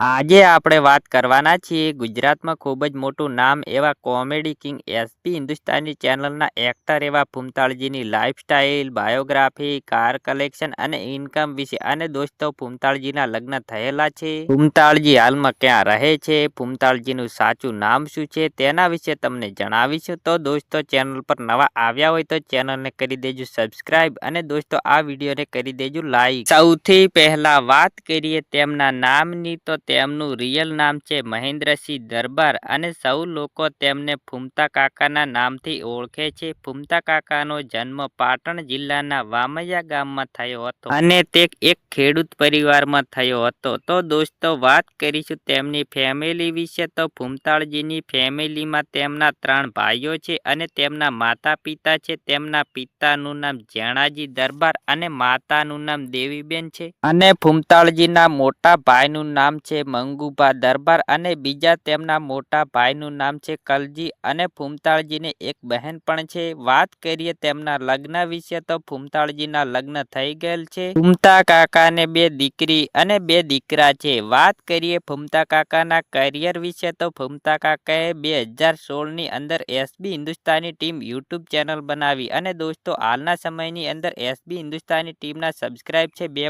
આજે આપણે વાત કરવાના છીએ ગુજરાતમાં ખૂબ જ મોટું નામ એવા કોમેડી કિંગ એસપી હિન્દુસ્તાની ચેનલના એક્ટર એવા ફૂમતાળજીની લાઈફસ્ટાઈલ, બાયોગ્રાફી, કાર કલેક્શન અને ઇન્કમ વિશે અને દોસ્તો ફૂમતાળજીના લગ્ન થયેલા છે. ફૂમતાળજી હાલમાં ક્યાં રહે છે? ફૂમતાળજીનું સાચું નામ શું છે? તેના વિશે તમને જણાવીશું. તો દોસ્તો, ચેનલ પર નવા આવ્યા હોય તો ચેનલને કરી દેજો સબસ્ક્રાઇબ અને દોસ્તો, આ વિડીયોને કરી દેજો લાઈક. સૌથી પહેલા વાત કરીએ તેમના નામની. તો તેમનું રિયલ નામ છે મહેન્દ્રસિંહ દરબાર અને સૌ લોકો તેમને ફૂમતા કાકાના નામથી ઓળખે છે. ફૂમતા કાકાનો જન્મ પાટણ જિલ્લાના વામૈયા ગામમાં થયો હતો અને તે એક ખેડૂત પરિવારમાં થયો હતો. તો દોસ્તો, વાત કરીશું તેમની ફેમિલી વિશે. તો ફૂમતાળજીની ફેમિલીમાં તેમના ત્રણ ભાઈઓ છે અને તેમના માતા પિતા છે. તેમના પિતાનું નામ જેણાજી દરબાર અને માતાનું નામ દેવીબેન છે. અને ફૂમતાળજીના મોટા ભાઈનું નામ છે મંગુભા દરબાર અને બીજા તેમના મોટા ભાઈનું નામ છે કલજી અને ફૂમતાળજીને એક બહેન પણ છે. વાત કરીએ તેમના લગ્ન વિશે તો ફૂમતાળજીના લગ્ન થઈ ગયેલ છે. ફૂમતા કાકાને બે દીકરી અને બે દીકરા છે. વાત કરીએ ફૂમતા કાકાના કરિયર વિશે તો ફૂમતા કાકાએ બે હજાર સોળની અંદર SB Hindustani team YouTube channel બનાવી અને દોસ્તો હાલના સમયની અંદર એસબી હિન્દુસ્તાની ટીમના સબસ્ક્રાઇબ છે બે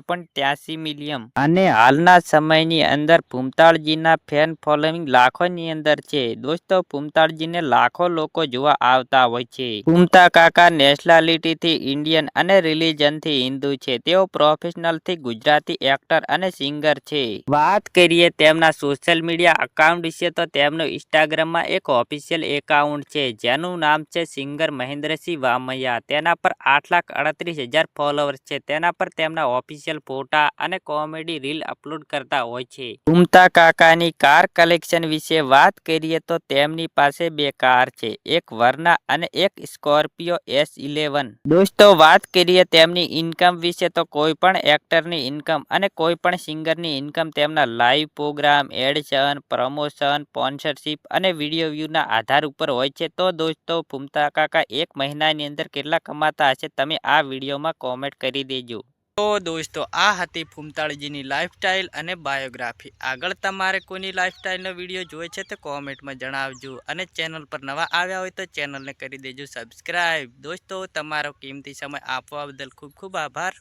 મિલિયન. અને હાલના સમયની અંદર ફૂમતાળજીના ફેન ફોલોઈંગ લાખોની અંદર છે. દોસ્તો, ભૂમતાળજીને લાખો લોકો જોવા આવતા હોય છે. ભૂમતા કાકા નેશનાલિટીથી ઇન્ડિયન અને રિલિજનથી હિન્દુ છે. તેઓ પ્રોફેશનલથી ગુજરાતી એક્ટર અને સિંગર છે. વાત કરીએ તેમના સોશિયલ મીડિયા અકાઉન્ટ વિશે, તો તેમનું ઇન્સ્ટાગ્રામમાં એક ઓફિશિયલ એકાઉન્ટ છે, જેનું નામ છે સિંગર મહેન્દ્રસિંહ વામૈયા. તેના પર આઠ લાખ અડત્રીસ હજાર ફોલોવર્સ છે. તેના પર તેમના ઓફિશિયલ ફોટા અને કોમેડી રીલ અપલોડ કરતા હોય છે. ફૂમતા કાકાની કાર કલેક્શન વિશે વાત કરીએ તો તેમની પાસે બે કાર છે, એક વર્ના અને એક સ્કોર્પિયો એસ ઇલેવન. દોસ્તો, વાત કરીએ તેમની ઇન્કમ વિશે તો કોઈ પણ એક્ટરની ઇન્કમ અને કોઈ પણ સિંગરની ઇન્કમ તેમના live programme addition promotion sponsorship અને વીડિયો વ્યૂના આધાર ઉપર હોય છે. તો દોસ્તો ફૂમતા કાકા, એક મહિનાની અંદર કેટલા કમાતા હશે, તમે આ વિડીયોમાં કોમેન્ટ કરી દેજો. તો દોસ્તો, આ હતી ફૂમતાળજીની લાઈફસ્ટાઈલ અને બાયોગ્રાફી આગળ તમારે કોઈની લાઈફસ્ટાઈલનો વીડિયો જોઈએ છે તો કોમેન્ટમાં જણાવજો અને ચેનલ પર નવા આવ્યા હોય તો ચેનલને કરી દેજો સબસ્ક્રાઈબ દોસ્તો, તમારો કિંમતી સમય આપવા બદલ ખૂબ ખૂબ આભાર.